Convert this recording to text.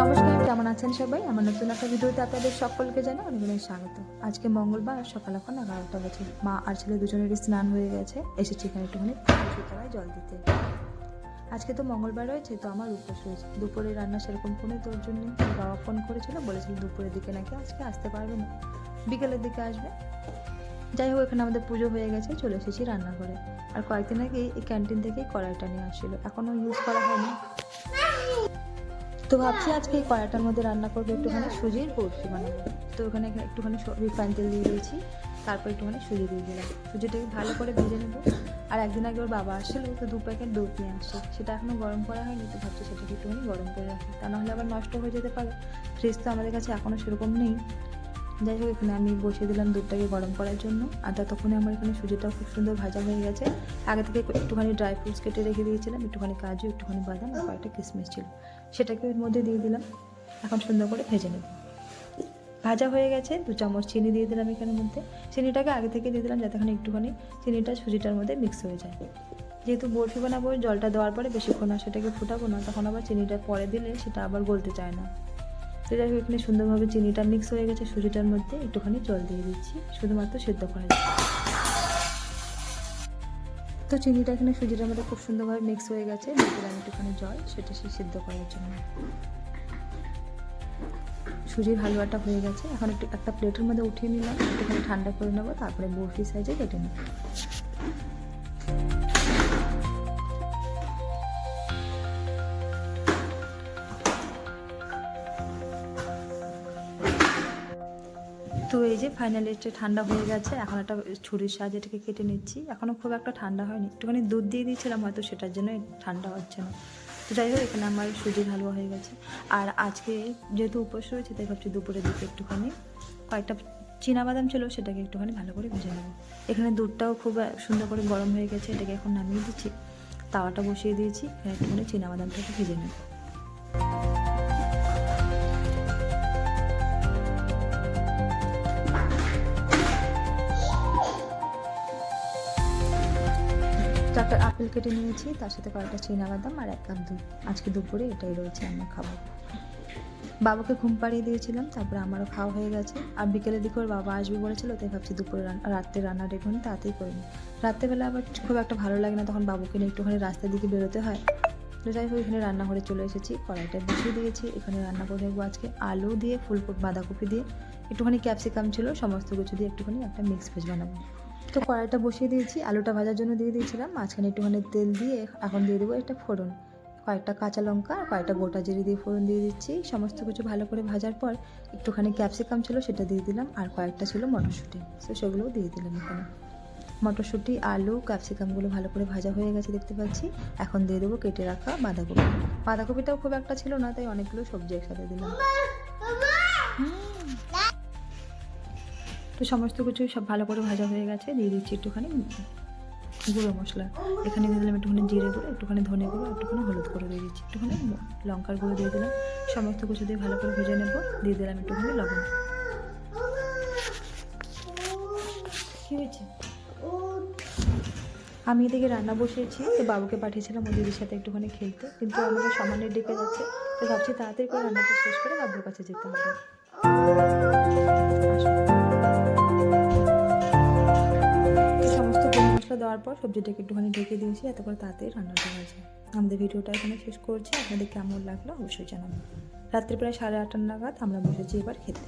নমস্কার, কেমন আছেন সবাই? আমার নতুন একটা ভিডিওতে আপনাদের সকলকে জানাই অনেক অনেক স্বাগত। আজকে মঙ্গলবার, সকাল এখন এগারোটা বাজে। মা আর ছেলে দুজনেরই স্নান হয়ে গেছে। এসেছি এখানে একটুখানি তলায় জল দিতে। আজকে তো মঙ্গলবার রয়েছে, তো আমার উপোস রয়েছে। দুপুরে রান্না সেরকম কোনো তোর জন্য বাবা ফোন করেছিল, বলেছিল দুপুরের দিকে নাকি আজকে আসতে পারবে না। বিকেলের দিকে আসবে। যাই হোক, এখানে আমাদের পুজো হয়ে গেছে, চলে এসেছি রান্নাঘরে। আর কয়েকদিন আগে এই ক্যান্টিন থেকেই কড়াইটা নিয়ে আসছিল। এখনও ইউজ করা হয়নি। তো ভাবছি আজকে এই কড়াটার মধ্যে রান্না করব একটুখানি সুজির বরফি বানাবো তো ওখানে একটুখানি রিফাইন তেল দিয়ে দিয়েছি, তারপর একটুখানি সুজি দিয়ে দিলাম। সুজিটাকে ভালো করে ভেজে নেব। আর একদিন আগে ওর বাবা আসছিল তো দু প্যাকেট দুধ নিয়ে আসছে। সেটা এখনও গরম করা হয়নি, তো ভাবছি সেটাকে একটুখানি গরম করে রাখি। তা নাহলে আবার নষ্ট হয়ে যেতে পারে। ফ্রিজ তো আমাদের কাছে এখনও সেরকম নেই। যাই হোক, এখানে আমি বসিয়ে দিলাম দুধটাকে গরম করার জন্য। আর ততক্ষণে আমার এখানে সুজিটা খুব সুন্দর ভাজা হয়ে গেছে। আগে থেকে একটুখানি ড্রাই ফ্রুটস কেটে রেখে দিয়েছিলাম, একটুখানি কাজু, একটুখানি বাদাম আর কয়েকটা কিশমিশ ছিল। সেটাকে এর মধ্যে দিয়ে দিলাম। এখন সুন্দর করে ভেজে নেব। ভাজা হয়ে গেছে, দু চামচ চিনি দিয়ে দিলাম এখানের মধ্যে। চিনিটাকে আগে থেকে দিয়ে দিলাম যাতে এখানে একটুখানি চিনিটা সুজিটার মধ্যে মিক্স হয়ে যায়। যেহেতু বরফি বানাবো জলটা দেওয়ার পরে বেশিক্ষণ সেটাকে ফুটাবো না, তখন আবার চিনিটা পরে দিলে সেটা আবার গলতে চায় না। তো যাই হোক এখানে সুন্দরভাবে চিনিটা মিক্স হয়ে গেছে সুজিটার মধ্যে, একটুখানি জল দিয়ে দিচ্ছি। শুধুমাত্র সেদ্ধ করা তো চিনিটা এখানে সুজিটার মধ্যে খুব সুন্দরভাবে মিক্স হয়ে গেছে দিলাম একটুখানি জল, সেটা সে সিদ্ধ করার জন্য। সুজির হালুয়াটা হয়ে গেছে। এখন একটু একটা প্লেটের মধ্যে উঠিয়ে নিলাম, একটুখানি ঠান্ডা করে নেব, তারপরে বরফি সাইজে কেটে নেব। তো এই যে ফাইনালি এটা ঠান্ডা হয়ে গেছে, এখন একটা ছুরির সাহায্যে এটাকে কেটে নিচ্ছি। এখনও খুব একটা ঠান্ডা হয়নি। একটুখানি দুধ দিয়ে দিয়েছিলাম, হয়তো সেটার জন্য ঠান্ডা হচ্ছে না। তো যাই হোক, এখানে আমার সুজির হালুয়া হয়ে গেছে। আর আজকে যেহেতু উপোস রয়েছে, তাই ভাবছি দুপুরের দিকে একটুখানি কয়েকটা বাদাম ছিল, সেটাকে একটুখানি ভালো করে ভেজে নেব। এখানে দুধটাও খুব সুন্দর করে গরম হয়ে গেছে, এটাকে এখন নামিয়ে দিচ্ছি। তাওয়াটা বসিয়ে দিয়েছি, এখানে একটুখানি বাদামটাকে ভেজে নেব। চারটা আপেল কেটে নিয়েছি, তার সাথে কয়েকটা বাদাম আর এক কাপ দুধ। আজকে দুপুরে এটাই রয়েছে আমার খাবার বাবাকে ঘুম পাড়িয়ে দিয়েছিলাম, তারপরে আমারও খাওয়া হয়ে গেছে। আর বিকেলের দিকে ওর বাবা আসবে বলেছিল, তাই ভাবছি দুপুরে রাত্রে রান্না রেখে তাড়াতাড়ি করে নিই। রাত্রেবেলা আবার খুব একটা ভালো লাগে না, তখন বাবুকে নিয়ে একটুখানি রাস্তার দিকে বেরোতে হয়। তো যাই হোক, এখানে রান্নাঘরে চলে এসেছি, কড়াইটা বসিয়ে দিয়েছি। এখানে রান্না করে নেব আজকে আলু দিয়ে, ফুলকপি, বাঁধাকপি দিয়ে। একটুখানি ক্যাপসিকাম ছিল, সমস্ত কিছু দিয়ে একটুখানি একটা মিক্স ভেজ বানাবো। তো কড়াইটা বসিয়ে দিয়েছি আলুটা ভাজার জন্য দিয়ে দিয়েছিলাম মাঝখানে একটুখানি তেল দিয়ে এখন দিয়ে দেবো একটা ফোড়ন। কয়েকটা কাঁচা লঙ্কা আর কয়েকটা গোটা জিরে দিয়ে ফোড়ন দিয়ে দিচ্ছি। সমস্ত কিছু ভালো করে ভাজার পর একটুখানি ক্যাপসিকাম ছিল সেটা দিয়ে দিলাম আর কয়েকটা ছিল মটরশুঁটি। তো সেগুলোও দিয়ে দিলাম এখানে। মটরশুঁটি আলু ক্যাপসিকামগুলো ভালো করে ভাজা হয়ে গেছে দেখতে পাচ্ছি। এখন দিয়ে দেবো কেটে রাখা বাঁধাকপি। বাঁধাকপিটাও খুব একটা ছিল না তাই অনেকগুলো সবজি একসাথে দিলাম। তো সমস্ত কিছু সব ভালো করে ভাজা হয়ে গেছে। দিয়ে দিচ্ছি একটুখানি গুঁড়ো মশলা। এখানে দিয়ে দিলাম একটুখানি জিরে গুঁড়ো, একটুখানি ধনে গুঁড়ো, একটুখানি হলুদ গুঁড়ো দিয়ে দিচ্ছি। একটুখানি লঙ্কার গুঁড়ো দিয়ে দিলাম। সমস্ত কিছু দিয়ে ভালো করে ভেজে নেব। দিয়ে দিলাম একটুখানি লবণ। কী হয়েছে? আমি এদিকে রান্না বসিয়েছি, তো বাবুকে পাঠিয়েছিলাম ওর দিদির সাথে একটুখানি খেলতে। কিন্তু আমাকে সামান্য ডেকে যাচ্ছে, তো ভাবছি তাড়াতাড়ি করে রান্নাটা শেষ করে বাবুর কাছে যেতে হবে। দেওয়ার পর সবজিটাকে একটুখানি ঢেকে দিয়েছি, এত করে তাড়াতাড়ি রান্নাটা হয়ে যায়। আমাদের ভিডিওটা এখানে শেষ করছি। আপনাদের কেমন লাগল অবশ্যই জানাবেন। রাত্রি প্রায় সাড়ে আটটা নাগাদ আমরা বসেছি এবার খেতে।